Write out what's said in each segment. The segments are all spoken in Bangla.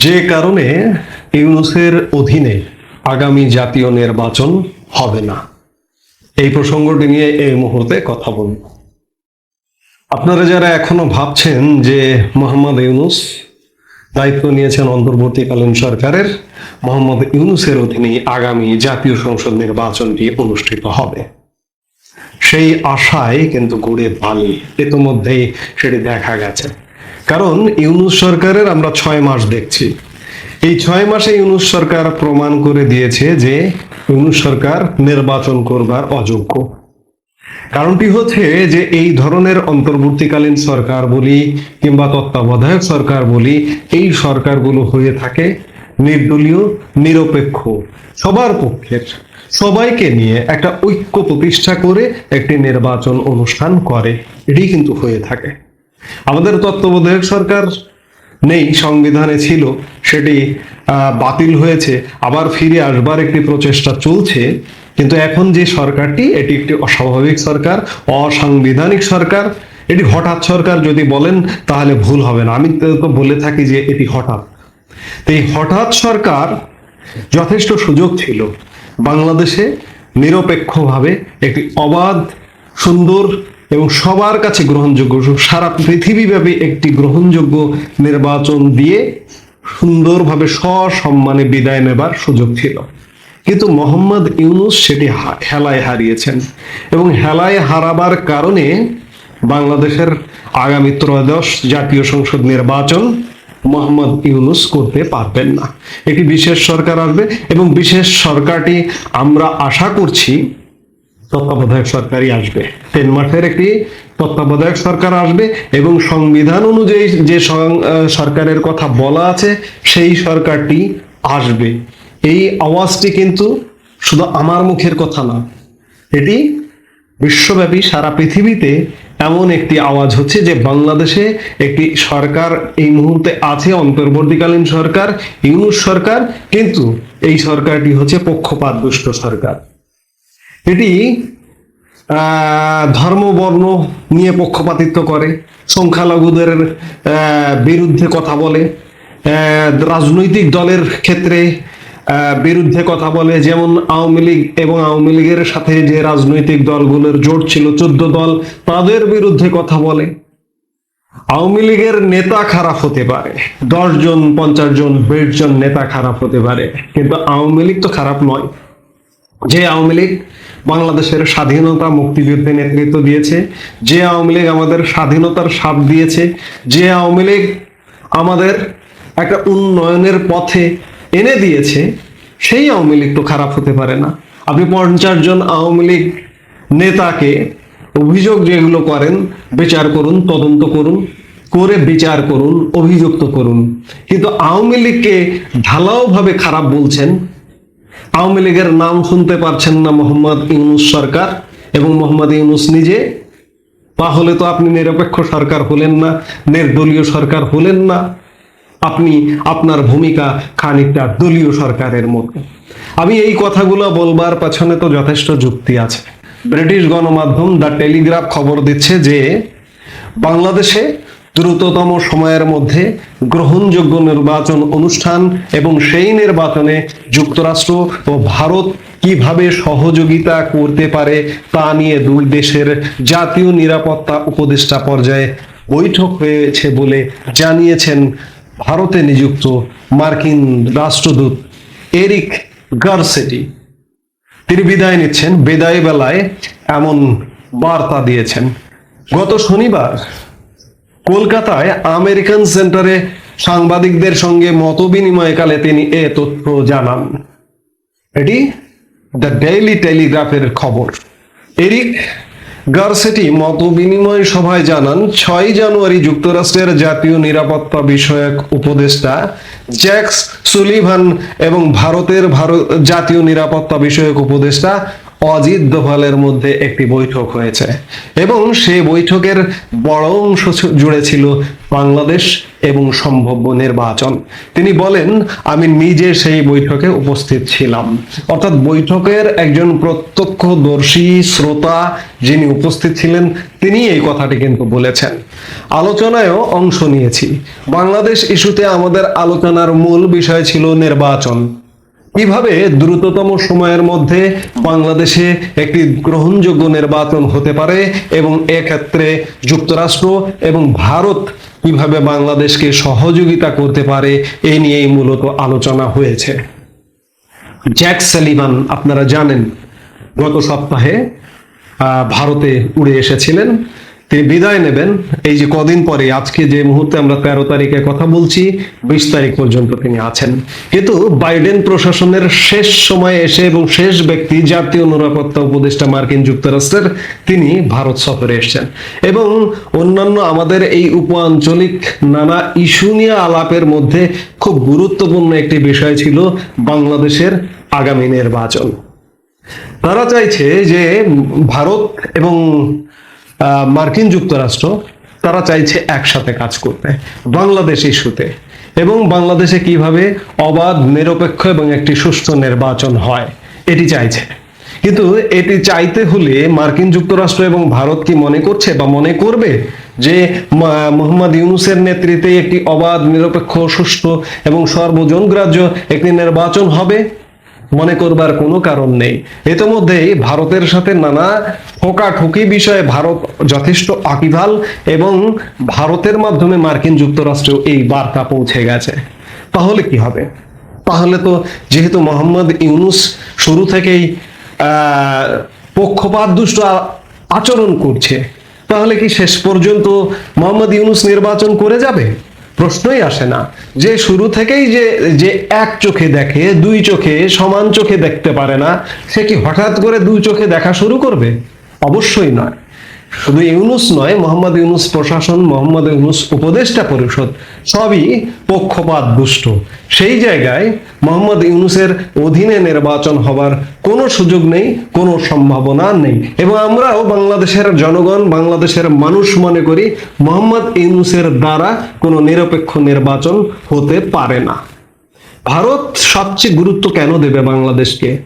যে কারণে ইউনুসের অধীনে আগামী জাতীয় নির্বাচন হবে না। এই প্রসঙ্গটি নিয়ে এই মুহূর্তে কথা বলব। আপনারা যারা এখনও ভাবছেন যে মোহাম্মদ ইউনুস দায়িত্ব নিয়েছেন অন্তর্বর্তীকালীন সরকারের, মোহাম্মদ ইউনুসের অধীনে আগামী জাতীয় সংসদ নির্বাচনটি অনুষ্ঠিত হবে। সেই আশায় কিন্তু গড়ে বালি। ইতোমধ্যেই সেটি দেখা গেছে। কারণ ইউনুস সরকারের আমরা ছয় মাস দেখছি। এই ছয় মাসে ইউনুস সরকার প্রমাণ করে দিয়েছে যে ইউনুস সরকার নির্বাচন করবার অযোগ্য। কারণটি হচ্ছে যে এই ধরনের অন্তর্বর্তীকালীন সরকার বলি কিংবা তত্ত্বাবধায়ক সরকার বলি, এই সরকারগুলো হয়ে থাকে নির্দলীয়, নিরপেক্ষ, সবার পক্ষের, সবাইকে নিয়ে একটা ঐক্য প্রতিষ্ঠা করে একটি নির্বাচন অনুষ্ঠান করে। এটি কিন্তু হয়ে থাকে। আমাদের তত্ত্বাবধায়ক সরকার নেই, সংবিধানে ছিল, সেটি বাতিল হয়েছে, আবার ফিরে আসবার একটি প্রচেষ্টা চলছে, কিন্তু এখন যে সরকারটি, এটি একটি অস্বাভাবিক সরকার, অসাংবিধানিক সরকার, এটি হঠাৎ সরকার যদি বলেন, তাহলে ভুল হবে না। আমি তো তো বলে থাকি যে এটি হঠাৎ। তো এই হঠাৎ সরকার যথেষ্ট সুযোগ ছিল। বাংলাদেশে নিরপেক্ষভাবে একটি অবাধ, সুন্দর এবং সবার কাছে গ্রহণযোগ্য, সারা পৃথিবীব্যাপী একটি গ্রহণযোগ্য নির্বাচন দিয়ে সুন্দরভাবে সসম্মানে বিদায় নেবার সুযোগ ছিল। কিন্তু মোহাম্মদ ইউনুস সেটি হেলায় হারিয়েছেন এবং হেলায় হারাবার কারণে বাংলাদেশের আগামী ত্রয়োদশ জাতীয় সংসদ নির্বাচন মোহাম্মদ ইউনুস করতে পারবেন না। একটি বিশেষ সরকার আসবে এবং বিশেষ সরকারটি আমরা আশা করছি তত্ত্বাবধায়ক সরকারই আসবে। তিন মাসের একটি তত্ত্বাবধায়ক সরকার আসবে এবং সংবিধান অনুযায়ী যে সরকারের কথা বলা আছে, সেই সরকারটি আসবে। এই আওয়াজটি কিন্তু শুধু আমার মুখের কথা না, এটি বিশ্বব্যাপী সারা পৃথিবীতে এমন একটি আওয়াজ হচ্ছে যে বাংলাদেশে একটি সরকার এই মুহূর্তে আছে, অন্তর্বর্তীকালীন সরকার, ইউনুস সরকার, কিন্তু এই সরকারটি হচ্ছে পক্ষপাত দুষ্ট সরকার। এটি ধর্ম, বর্ণ নিয়ে পক্ষপাতিত্ব করে, সংখ্যালঘুদের বিরুদ্ধে কথা বলে রাজনৈতিক দলের ক্ষেত্রে বিরুদ্ধে কথা বলে, যেমন আওয়ামী লীগ এবং আওয়ামী লীগের সাথে যে রাজনৈতিক দলগুলোর জোট ছিল, চোদ্দ দল, তাদের বিরুদ্ধে কথা বলে। আওয়ামী লীগের নেতা খারাপ হতে পারে, দশ জন, পঞ্চাশ জন, বিশ জন নেতা খারাপ হতে পারে, কিন্তু আওয়ামী লীগ তো খারাপ নয়। যে আওয়ামী লীগ বাংলাদেশের স্বাধীনতা মুক্তিযুদ্ধে নেতৃত্ব দিয়েছে। যে আওয়ামী লীগ আমাদের স্বাধীনতার স্বাদ দিয়েছে, যে আওয়ামী লীগ আমাদের একটা উন্নয়নের পথে এনে দিয়েছে, সেই আওয়ামী লীগ তো খারাপ হতে পারে না। আপনি পঞ্চাশ জন আওয়ামী লীগ নেতাকে অভিযোগ যেগুলো করেন, বিচার করুন, তদন্ত করুন, করে বিচার করুন, অভিযুক্ত করুন। কিন্তু আওয়ামী লীগকে ঢালাওভাবে খারাপ বলছেন আওয়ামী লীগের নাম শুনতে পারছেন না মোহাম্মদ ইউনুস সরকার এবং মোহাম্মদ ইউনুস নিজে। তাহলে তো আপনি নিরপেক্ষ সরকার হলেন না, নির্দলীয় সরকার হলেন না। আপনি আপনার ভূমিকা খানিকটা দলীয় সরকারের মতো। আমি এই কথাগুলো বলবার পেছনে তো যথেষ্ট যুক্তি আছে। ব্রিটিশ গণমাধ্যম দ্য টেলিগ্রাফ খবর দিচ্ছে যে বাংলাদেশে দ্রুততম সময়ের মধ্যে গ্রহণযোগ্য নির্বাচন অনুষ্ঠান এবং সেই নির্বাচনে যুক্তরাষ্ট্র ও ভারত কীভাবে সহযোগিতা করতে পারে তা নিয়ে দুই দেশের জাতীয় নিরাপত্তা উপদেষ্টা পর্যায়ে বৈঠক হয়েছে বলে জানিয়েছেন ভারতে নিযুক্ত মার্কিন রাষ্ট্রদূত এরিক গারসেটি। তিনি বিদায় নিচ্ছেন বিদায় বেলায় এমন বার্তা দিয়েছেন। গত শনিবার কলকাতায় আমেরিকান সেন্টারে সাংবাদিকদের সঙ্গে মত বিনিময়কালে তিনি এ তথ্য জানান। এটি দ্য ডেইলি টেলিগ্রাফের খবর। এরিক গার্সেটি মত বিনিময় সভায় জানান ছয় জানুয়ারি যুক্তরাষ্ট্রের জাতীয় নিরাপত্তা বিষয়ক উপদেষ্টা জ্যাক্স সুলিভান এবং ভারতের ভারত জাতীয় নিরাপত্তা বিষয়ক উপদেষ্টা অজিত দোভালের মধ্যে একটি বৈঠক হয়েছে এবং সেই বৈঠকের বড় অংশ জুড়ে ছিল বাংলাদেশ এবং সম্ভাব্য নির্বাচন। তিনি বলেন, আমি নিজে সেই বৈঠকে উপস্থিত ছিলাম। অর্থাৎ বৈঠকের একজন প্রত্যক্ষদর্শী শ্রোতা যিনি উপস্থিত ছিলেন তিনি এই কথাটি কিন্তু বলেছেন। আলোচনায়ও অংশ নিয়েছি। বাংলাদেশ ইস্যুতে আমাদের আলোচনার মূল বিষয় ছিল নির্বাচন। কীভাবে দ্রুততম সময়ের মধ্যে বাংলাদেশে একটি গ্রহণযোগ্য নির্বাচন হতে পারে এবং এক্ষেত্রে যুক্তরাষ্ট্র এবং ভারত কীভাবে বাংলাদেশকে সহযোগিতা করতে পারে, এ নিয়েই মূলত আলোচনা হয়েছে। জ্যাক সালিভান, আপনারা জানেন, গত সপ্তাহে ভারতে উড়ে এসেছিলেন। তিনি বিদায় নেবেন। এই যে কদিন পরে আজকে যে মুহূর্তে আমরা তেরো তারিখে কথা বলছি, বিশ তারিখ পর্যন্ত তিনি আছেন। কিন্তু বাইডেন প্রশাসনের শেষ সময়ে এসে এবং শেষ ব্যক্তি, জাতীয় নিরাপত্তা উপদেষ্টা মার্কিন যুক্তরাষ্ট্রের, তিনি ভারত সফরে এসেছেন। এবং অন্যান্য আমাদের এই উপ আঞ্চলিক নানা ইস্যু নিয়ে আলাপের মধ্যে খুব গুরুত্বপূর্ণ একটি বিষয় ছিল বাংলাদেশের আগামী নির্বাচন। তারা চাইছে যে ভারত এবং মার্কিন যুক্তরাষ্ট্র, তারা চাইছে একসাথে কাজ করতে, বাংলাদেশ ইস্যুতে। এবং বাংলাদেশে কীভাবে অবাধ, নিরপেক্ষ এবং একটি সুষ্ঠু নির্বাচন হয়, এটি চাইছে। কিন্তু এটি চাইতে হলে মার্কিন যুক্তরাষ্ট্র এবং ভারত কি মনে করছে বা মনে করবে যে মোহাম্মদ ইউনুসের নেতৃত্বে একটি অবাধ, নিরপেক্ষ, সুষ্ঠু এবং সর্বজনগ্রাহ্য একটি নির্বাচন হবে? মনে করবার কোনো কারণ নেই। ইতোমধ্যেই ভারতের সাথে নানা ঠোকাঠুকি বিষয়ে ভারত যথেষ্ট আকিভাল এবং ভারতের মাধ্যমে মার্কিন যুক্তরাষ্ট্রেও এই বার্তা পৌঁছে গেছে। তাহলে কি হবে? তাহলে তো যেহেতু মোহাম্মদ ইউনুস শুরু থেকেই পক্ষপাত দুষ্ট আচরণ করছে, তাহলে কি শেষ পর্যন্ত মোহাম্মদ ইউনুস নির্বাচন করে যাবে? প্রশ্নই আসে না। যে শুরু থেকেই যে যে এক চোখে দেখে, দুই চোখে, সমান চোখে দেখতে পারে না, সে কি হঠাৎ করে দুই চোখে দেখা শুরু করবে? অবশ্যই নয়। শুধু ইউনুস নয়, মোহাম্মদ ইউনুস প্রশাসন, মোহাম্মদ ইউনুস উপদেষ্টা পরিষদ, সবই পক্ষপাত দুষ্ট। সেই জায়গায় মোহাম্মদ ইউনুসের অধীনে নির্বাচন হবার কোনো সুযোগ নেই, কোনো সম্ভাবনা নেই। এবং আমরাও বাংলাদেশের জনগণ, বাংলাদেশের মানুষ মনে করি, মোহাম্মদ ইউনুসের দ্বারা কোনো নিরপেক্ষ নির্বাচন হতে পারে না। ভারত সবচেয়ে গুরুত্ব কেন দেবে বাংলাদেশকে?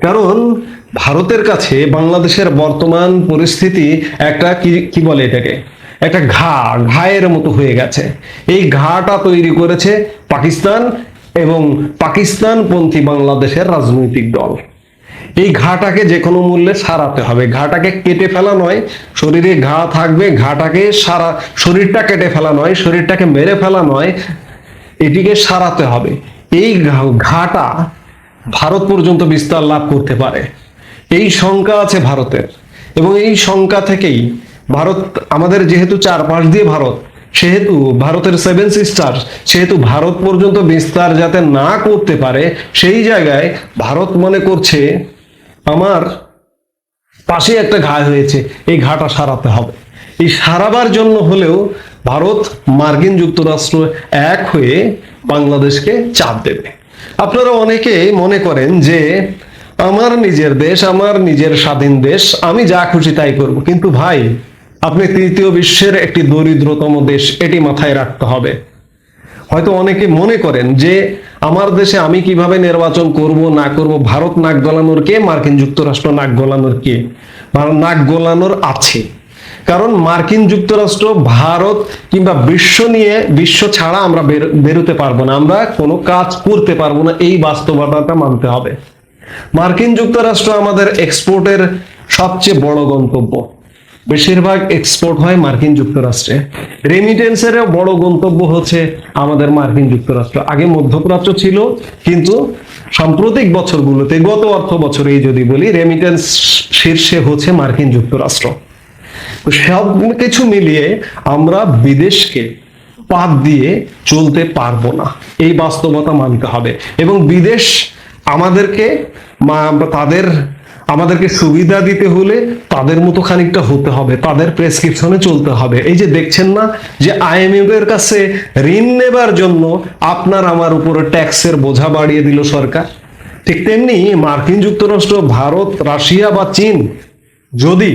কারণ ভারতের কাছে বাংলাদেশের বর্তমান পরিস্থিতি একটা কি কি বলে এটাকে? একটা ঘা, ঘায়ের মতো হয়ে গেছে। এই ঘাটা তৈরি করেছে পাকিস্তান এবং পাকিস্তানপন্থী বাংলাদেশের রাজনৈতিক দল। এই ঘাটাকে যে কোনো মূল্যে সারাতে হবে। ঘাটাকে কেটে ফেলা নয়, শরীরে ঘা থাকবে, ঘাটাকে সারা, শরীরটা কেটে ফেলা নয়, শরীরটাকে মেরে ফেলা নয়, এটিকে সারাতে হবে। এই ঘাটা ভারত পর্যন্ত বিস্তার লাভ করতে পারে। এই শঙ্কা আছে ভারতের। এবং এই শঙ্কা থেকেই ভারত আমাদের যেহেতু চারপাশ দিয়ে ভারত, সেহেতু ভারতের সেভেন সিস্টার সেহেতু ভারত পর্যন্ত বিস্তার যাতে না করতে পারে, সেই জায়গায় ভারত মনে করছে, আমার পাশে একটা ঘা হয়েছে, এই ঘাটা সারাতে হবে। এই সারাবার জন্য হলেও ভারত মার্কিন যুক্তরাষ্ট্র এক হয়ে বাংলাদেশকে চাপ দেবে। আপনারা অনেকে মনে করেন যে আমার নিজের দেশ, আমার নিজের স্বাধীন দেশ, আমি যা খুশি তাই করব। কিন্তু ভাই, আপনি তৃতীয় বিশ্বের একটি দরিদ্রতম দেশ, এটি মাথায় রাখতে হবে। হয়তো অনেকে মনে করেন যে, আমার দেশে আমি কীভাবে নির্বাচন করব, না করব? ভারত নাক গলানোর কে? মার্কিন যুক্তরাষ্ট্র নাক গলানোর কে? নাক গলানোর আছে। কারণ মার্কিন যুক্তরাষ্ট্র ভারত কিংবা বিশ্ব নিয়ে, বিশ্ব ছাড়া আমরা বের- বেরোতে পারব না। আমরা কোনো কাজ করতে পারব না। এই বাস্তবতাটা মানতে হবে। মার্কিন যুক্তরাষ্ট্র আমাদের এক্সপোর্টের সবচেয়ে বড় গন্তব্য। বেশিরভাগ এক্সপোর্ট হয় মার্কিন যুক্তরাষ্ট্রে। রেমিটেন্সের বড় গন্তব্য হচ্ছে আমাদের মার্কিন যুক্তরাষ্ট্র। আগে মধ্যপ্রাচ্য ছিল, কিন্তু সাম্প্রতিক বছরগুলোতে, গত অর্থ বছরেই যদি বলি রেমিটেন্স শীর্ষে হচ্ছে মার্কিন যুক্তরাষ্ট্র। সব কিছু মিলিয়ে আমরা বিদেশকে পাত দিয়ে চলতে পারব না। এই বাস্তবতা মানতে হবে। এবং বিদেশ আমাদেরকে তাদের, আমাদেরকে সুবিধা দিতে হলে তাদের মতো খানিকটা হতে হবে, তাদের প্রেসক্রিপশনে চলতে হবে। এই যে দেখছেন না যে আইএমএফ এর কাছে ঋণ নেবার জন্য আপনার আমার উপরে ট্যাক্সের বোঝা বাড়িয়ে দিল সরকার। ঠিক তেমনি মার্কিন যুক্তরাষ্ট্র, ভারত, রাশিয়া বা চীন যদি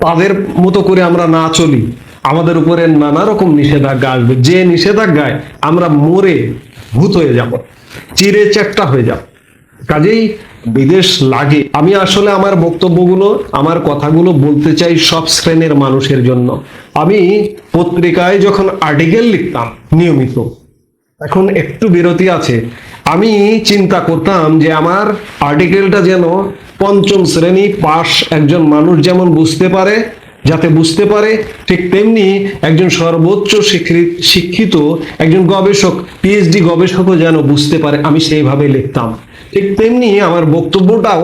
তাদের মতো করে আমরা না চলি, আমাদের উপরে নানা রকম নিষেধাজ্ঞা আসবে। যে নিষেধাজ্ঞায় আমরা মরে ভূত হয়ে যাব। চিরে চ্যাটটা হয়ে যাও। কাজেই বিদেশ লাগে। আমি আসলে আমার বক্তব্যগুলো, আমার কথাগুলো বলতে চাই সব শ্রেণির মানুষের জন্য। আমি পত্রিকায় যখন আর্টিকেল লিখতাম, নিয়মিত, এখন একটু বিরতি আছে, আমি চিন্তা করতাম যে আমার আর্টিকেলটা যেন পঞ্চম শ্রেণি পাশ একজন মানুষ যেমন বুঝতে পারে যাতে বুঝতে পারে, ঠিক তেমনি একজন সর্বোচ্চ শিক্ষিত একজন গবেষক পিএইচডি গবেষকও যেন বুঝতে পারে, আমি সেইভাবে লিখতাম। ঠিক তেমনি আমার বক্তব্যটাও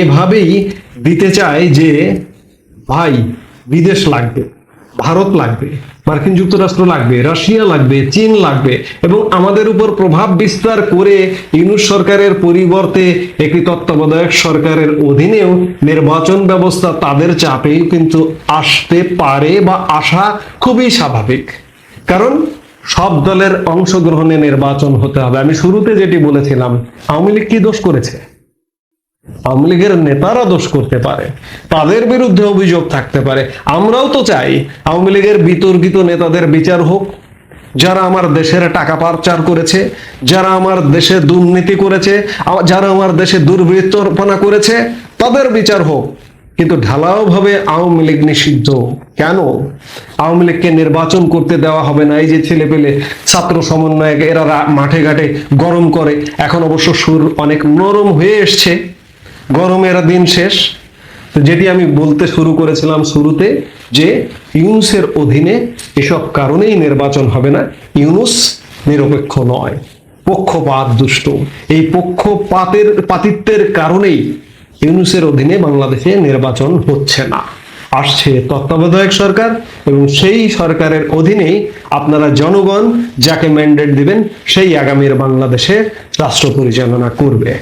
এভাবেই দিতে চায় যে, ভাই, বিদেশ লাগবে, ভারত লাগবে। মার্কিন যুক্তরাষ্ট্র লাগবে, রাশিয়া লাগবে, চীন লাগবে এবং আমাদের উপর প্রভাব বিস্তার করে ইউনুস সরকারের পরিবর্তে একটি তত্ত্বাবধায়ক সরকারের অধীনেও নির্বাচন ব্যবস্থা তাদের চাপেই কিন্তু আসতে পারে বা আসা খুবই স্বাভাবিক। কারণ সব দলের অংশগ্রহণে নির্বাচন হতে হবে। আমি শুরুতে যেটি বলেছিলাম, আওয়ামী লীগ কি দোষ করেছে? আওয়ামী লীগের নেতারা দোষ করতে পারে, তাদের বিরুদ্ধে অভিযোগ থাকতে পারে। আমরাও তো চাই আওয়ামী লীগের বিতর্কিত নেতাদের বিচার হোক। যারা আমার দেশের টাকা পাচার করেছে, যারা আমার দেশে দুর্নীতি করেছে যারা আমার দেশে দুর্বৃত্তপনা করেছে, তাদের বিচার হোক। কিন্তু ঢালাও ভাবে আওয়ামী লীগ নিষিদ্ধ কেন? আওয়ামী লীগকে নির্বাচন করতে দেওয়া হবে না। এই যে ছেলে পেলে ছাত্র সমন্বয়ক, এরা মাঠে ঘাটে গরম করে, এখন অবশ্য সুর অনেক নরম হয়ে এসছে। গরমের দিন শেষ। তো যেটি আমি বলতে শুরু করেছিলাম শুরুতে যে ইউনুসের অধীনে এসব কারণেই নির্বাচন হবে না, ইউনুস নিরপেক্ষ নয়, পক্ষপাত দুষ্ট। এই পক্ষপাতের পাতিত্বের কারণেই ইউনুসের অধীনে বাংলাদেশে নির্বাচন হচ্ছে না। আসছে তত্ত্বাবধায়ক সরকার এবং সেই সরকারের অধীনেই আপনারা জনগণ যাকে ম্যান্ডেট দিবেন, সেই আগামীর বাংলাদেশে রাষ্ট্র পরিচালনা করবে।